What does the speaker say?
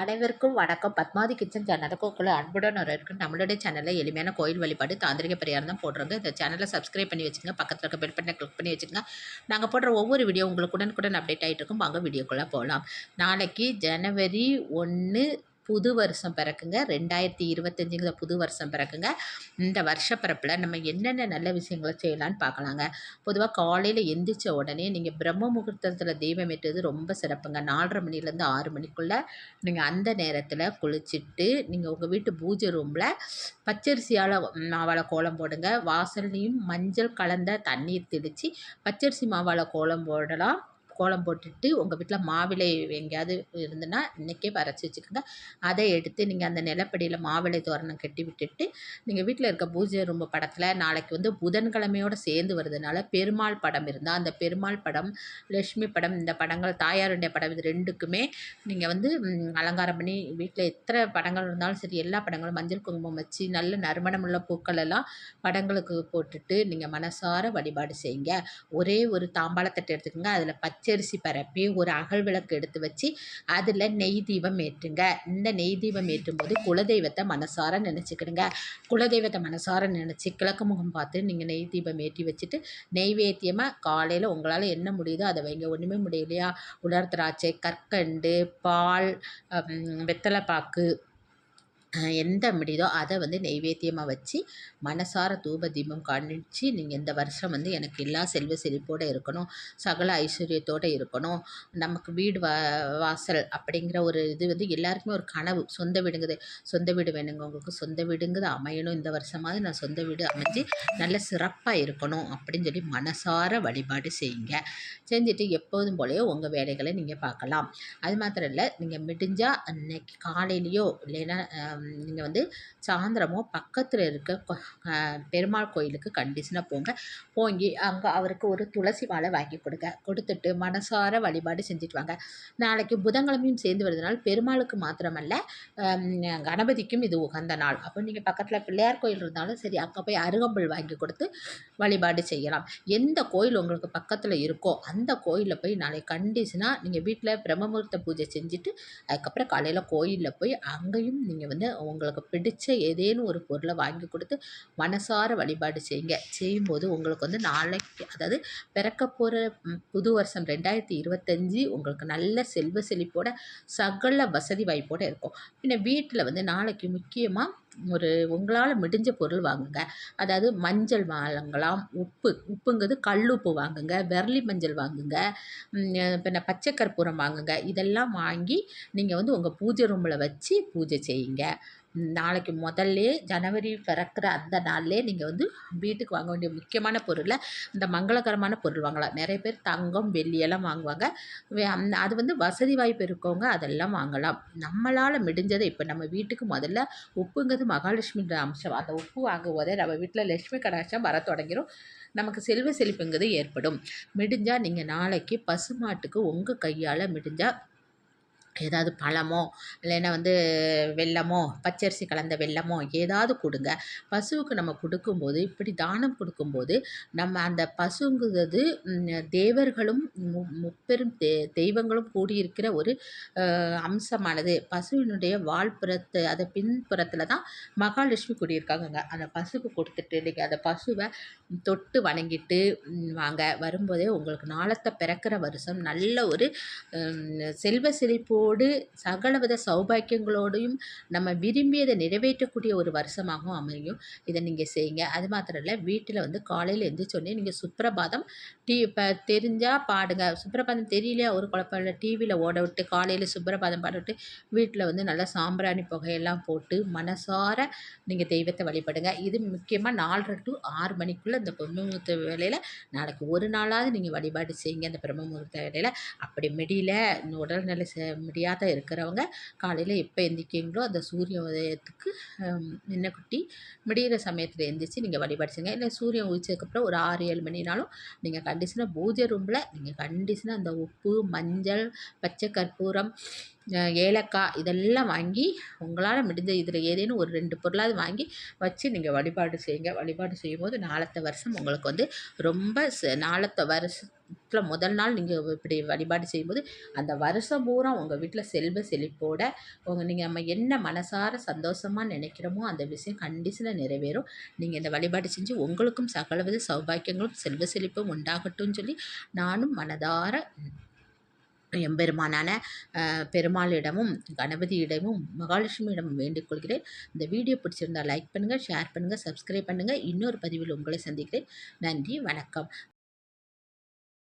அனைவருக்கும் வணக்கம். பத்மாதி கிச்சன் சேனலுக்குள்ள அன்புடன் இருக்கு நம்மளுடைய சேனலில் எளிமையான கோயில் வழிபாடு தாந்திரிக பரிகாரம் தான் போடுறோங்க இந்த சேனலை சப்ஸ்கிரைப் பண்ணி வச்சுங்க பக்கத்தில் இருக்க பெல் பண்ணி கிளிக் பண்ணி வச்சுங்க நாங்கள் போடுற ஒவ்வொரு வீடியோ உங்களுக்கு உடனுக்குடன் அப்டேட் ஆகிட்டு இருக்கும். வாங்க வீடியோக்குள்ளே போகலாம் நாளைக்கு ஜனவரி ஒன்று புது வருஷம் பிறக்குங்க. ரெண்டாயிரத்தி இருபத்தஞ்சுங்கிற புது வருஷம் பிறக்குங்க. இந்த வருஷ பிறப்பில் நம்ம என்னென்ன நல்ல விஷயங்களை செய்யலான்னு பார்க்கலாங்க. பொதுவாக காலையில் எந்திரிச்ச உடனே நீங்கள் பிரம்ம முகூர்த்தத்தில் தெய்வம் ஏற்றது ரொம்ப சிறப்புங்க. நாலரை மணிலேருந்து ஆறு மணிக்குள்ளே நீங்கள் அந்த நேரத்தில் குளிச்சுட்டு நீங்கள் உங்கள் வீட்டு பூஜை ரூமில் பச்சரிசியால் மாவால் கோலம் போடுங்க. வாசல்லையும் மஞ்சள் கலந்த தண்ணீர் தெளித்து பச்சரிசி மாவால் கோலம் போடலாம். கோலம் போட்டுட்டு உங்கள் வீட்டில் மாவிலை எங்கேயாவது இருந்துன்னா இன்றைக்கே வரைச்சி வச்சுக்கோங்க. அதை எடுத்து நீங்கள் அந்த நிலப்படியில் மாவிலை தோரணம் கட்டி விட்டுட்டு நீங்கள் வீட்டில் இருக்க பூஜை ரூம் படத்தில் நாளைக்கு வந்து புதன்கிழமையோடு சேர்ந்து வருதுனால பெருமாள் படம் இருந்தால் அந்த பெருமாள் படம் லட்சுமி படம் இந்த படங்கள் தாயாருடைய படம் இது ரெண்டுக்குமே நீங்கள் வந்து அலங்காரம் பண்ணி வீட்டில் எத்தனை படங்கள் இருந்தாலும் சரி எல்லா படங்களும் மஞ்சள் குங்குமம் வச்சு நல்ல நறுமணமுள்ள பூக்கள் எல்லாம் படங்களுக்கு போட்டுட்டு நீங்கள் மனசார வழிபாடு செய்யுங்க. ஒரே ஒரு தாம்பாளத்தட்டை எடுத்துக்கோங்க. அதில் பச்சை பச்சரிசி பரப்பி ஒரு அகல் விளக்கு எடுத்து வச்சு அதில் நெய் தீபம் ஏற்றுங்க. இந்த நெய் தீபம் ஏற்றும் போது குலதெய்வத்தை மனசார நினச்சிக்கிடுங்க. குலதெய்வத்தை மனசார நினச்சி கிழக்கு முகம் பார்த்து நீங்கள் நெய் தீபம் ஏற்றி வச்சுட்டு நெய்வேத்தியமாக காலையில் உங்களால் என்ன முடியுதோ அதை வைங்க. ஒன்றுமே முடியலையா? உலர் திராட்சை கற்கண்டு பால் வெத்தலைப்பாக்கு எந்த முடியுதோ அதை வந்து நெய்வேத்தியமாக வச்சு மனசார தூப தீபம் காண்பிச்சு நீங்கள் இந்த வருஷம் வந்து எனக்கு எல்லா செல்வ செழிப்போடு இருக்கணும் சகல ஐஸ்வர்யத்தோடு இருக்கணும் நமக்கு வீடு வா வாசல் அப்படிங்கிற ஒரு இது வந்து எல்லாருக்குமே ஒரு கனவு. சொந்த வீடுங்குது. சொந்த வீடு வேணுங்க. உங்களுக்கு சொந்த வீடுங்கிறது அமையணும். இந்த வருஷமாவது நான் சொந்த வீடு அமைஞ்சு நல்ல சிறப்பாக இருக்கணும் அப்படின்னு சொல்லி மனசார வழிபாடு செய்யுங்க. செஞ்சுட்டு எப்போதும் போலயோ உங்கள் வேலைகளை நீங்கள் பார்க்கலாம். அது மாத்திரம் இல்லை நீங்கள் முடிஞ்சால் அன்னைக்கு காலையிலையோ இல்லைன்னா நீங்கள் வந்து சாயந்தரமோ பக்கத்தில் இருக்க பெருமாள் கோயிலுக்கு கண்டிஷனாக போங்க. போங்கி அங்கே அவருக்கு ஒரு துளசி மாலை வாங்கி கொடுங்க. கொடுத்துட்டு மனசார வழிபாடு செஞ்சுட்டு வாங்க. நாளைக்கு புதன்கிழமையும் சேர்ந்து வருதுனால பெருமாளுக்கு மாத்திரமல்ல கணபதிக்கும் இது உகந்த நாள். அப்போ நீங்கள் பக்கத்தில் பிள்ளையார் கோயில் இருந்தாலும் சரி அங்கே போய் அருகம்புல் வாங்கி கொடுத்து வழிபாடு செய்யலாம். எந்த கோயில் உங்களுக்கு பக்கத்தில் இருக்கோ அந்த கோயிலில் போய் நாளைக்கு கண்டிஷனாக நீங்கள் வீட்டில் பிரம்மமுகூர்த்த பூஜை செஞ்சுட்டு அதுக்கப்புறம் காலையில் கோயிலில் போய் அங்கேயும் நீங்கள் வந்து உங்களுக்கு பிடிச்ச ஏதேனும் ஒரு பொருளை வாங்கி கொடுத்து மனசார வழிபாடு செய்யுங்க. செய்யும்போது உங்களுக்கு வந்து நாளைக்கு அதாவது பிறக்க போகிற புது வருஷம் ரெண்டாயிரத்தி இருபத்தஞ்சி உங்களுக்கு நல்ல செல்வ செழிப்போட சகல வசதி வாய்ப்போடு இருக்கும். பின்ன வீட்டில் வந்து நாளைக்கு முக்கியமாக ஒரு உங்களால் முடிஞ்ச பொருள் வாங்குங்க. அதாவது மஞ்சள் வாங்கலாம் உப்பு உப்புங்கிறது கல் உப்பு வாங்குங்க வெரலி மஞ்சள் வாங்குங்க பின்ன பச்சை கற்பூரம் வாங்குங்க. இதெல்லாம் வாங்கி நீங்கள் வந்து உங்கள் பூஜை ரூமில் வச்சு பூஜை செய்யுங்க. நாளைக்கு முதல்லே ஜனவரி பிறக்கிற அந்த நாள்லேயே நீங்கள் வந்து வீட்டுக்கு வாங்க வேண்டிய முக்கியமான பொருளை இந்த மங்களகரமான பொருள் வாங்கலாம். நிறைய பேர் தங்கம் வெள்ளியெல்லாம் வாங்குவாங்க. அது வந்து வசதி வாய்ப்பு இருக்கவங்க அதெல்லாம் வாங்கலாம். நம்மளால் முடிஞ்சதை இப்போ நம்ம வீட்டுக்கு முதல்ல உப்புங்கிறது மகாலட்சுமி அம்சம். அந்த உப்பு வாங்கும் போதே நம்ம வீட்டில் லட்சுமி கடாட்சம் வர தொடங்கிடும் நமக்கு செல்வ செழிப்புங்கிறது ஏற்படும். முடிஞ்சால் நீங்கள் நாளைக்கு பசுமாட்டுக்கு உங்கள் கையால் முடிஞ்சால் ஏதாவது பழமோ இல்லைன்னா வந்து வெல்லமோ பச்சரிசி கலந்த வெல்லமோ ஏதாவது கொடுங்க. பசுவுக்கு நம்ம கொடுக்கும்போது இப்படி தானம் கொடுக்கும்போது நம்ம அந்த பசுங்கிறது தேவர்களும் மு முப்பெரும் தெ தெய்வங்களும் கூடியிருக்கிற ஒரு அம்சமானது. பசுவினுடைய வாழ்புறத்து அது பின்புறத்தில் தான் மகாலட்சுமி கூடியிருக்காங்கங்க. அந்த பசுக்கு கொடுத்துட்டு நீங்கள் அந்த பசுவை தொட்டு வணங்கிட்டு வாங்க. வரும்போதே உங்களுக்கு நாளத்தை பிறக்கிற வருஷம் நல்ல ஒரு செல்வ செழிப்போடு சகலவித சௌபாக்கியங்களோடையும் நம்ம விரும்பியதை நிறைவேற்றக்கூடிய ஒரு வருஷமாகவும் அமையும். இதை நீங்கள் செய்யுங்க. அது மாத்திரம் இல்லை வீட்டில் வந்து காலையில் எழுந்திரிச்சோடனே நீங்கள் சுப்பிரபாதம் டீ இப்போ தெரிஞ்சால் பாடுங்க. சுப்பிரபாதம் தெரியலையா? ஒரு குழப்பம் இல்லை. டிவியில் ஓட விட்டு காலையில் சுப்பிரபாதம் பாட விட்டு வீட்டில் வந்து நல்லா சாம்பிராணி புகையெல்லாம் போட்டு மனசார நீங்கள் தெய்வத்தை வழிபடுங்க. இது முக்கியமாக நாலரை டு ஆறு மணிக்குள்ளே இந்த பிரம்மமுகூர்த்த வேலையில் நாளைக்கு ஒரு நாளாவது நீங்கள் வழிபாடு செய்யுங்க இந்த பிரம்மமுகூர்த்த வேலையில் அப்படி முடியல உடல்நிலை முடியாத இருக்கிறவங்க காலையில் எப்போ எந்திரிக்கிங்களோ அந்த சூரிய உதயத்துக்கு குட்டி முடிகிற சமயத்தில் எந்திரிச்சு நீங்கள் வழிபாடு செய்யுங்க. இல்லை சூரியன் உதிச்சதுக்கப்புறம் ஒரு ஆறு ஏழு மணினாலும் நீங்கள் கண்டிஷனாக பூஜை ரூமில் நீங்கள் கண்டிஷனாக அந்த உப்பு மஞ்சள் பச்சை கற்பூரம் ஏலக்காய் இதெல்லாம் வாங்கி உங்களால் முடிஞ்ச இதில் ஏதேனும் ஒரு ரெண்டு பொருளாவது வாங்கி வச்சு நீங்கள் வழிபாடு செய்யுங்க. வழிபாடு செய்யும் போது நாலத்த வருஷம் உங்களுக்கு வந்து ரொம்ப ச- நாலத்த வருஷத்தில் முதல் நாள் நீங்கள் இப்படி வழிபாடு செய்யும்போது அந்த வருஷம் பூரா உங்கள் வீட்டில் செல்வ செழிப்போட உங்கள் நீங்கள் நம்ம என்ன மனசார சந்தோஷமாக நினைக்கிறோமோ அந்த விஷயம் கண்டிஷனில் நிறைவேறும். நீங்கள் இந்த வழிபாடு செஞ்சு உங்களுக்கும் சகலவித சௌபாக்கியங்களும் செல்வ செழிப்பும் உண்டாகட்டும்னு சொல்லி நானும் மனதார எம்பெருமானான பெருமாளிடமும் கணபதியிடமும் மகாலட்சுமியிடமும் வேண்டிக் கொள்கிறேன் இந்த வீடியோ பிடிச்சிருந்தா லைக் பண்ணுங்கள் ஷேர் பண்ணுங்கள் சப்ஸ்கிரைப் பண்ணுங்கள் இன்னொரு பதிவில் உங்களை சந்திக்கிறேன். நன்றி வணக்கம்.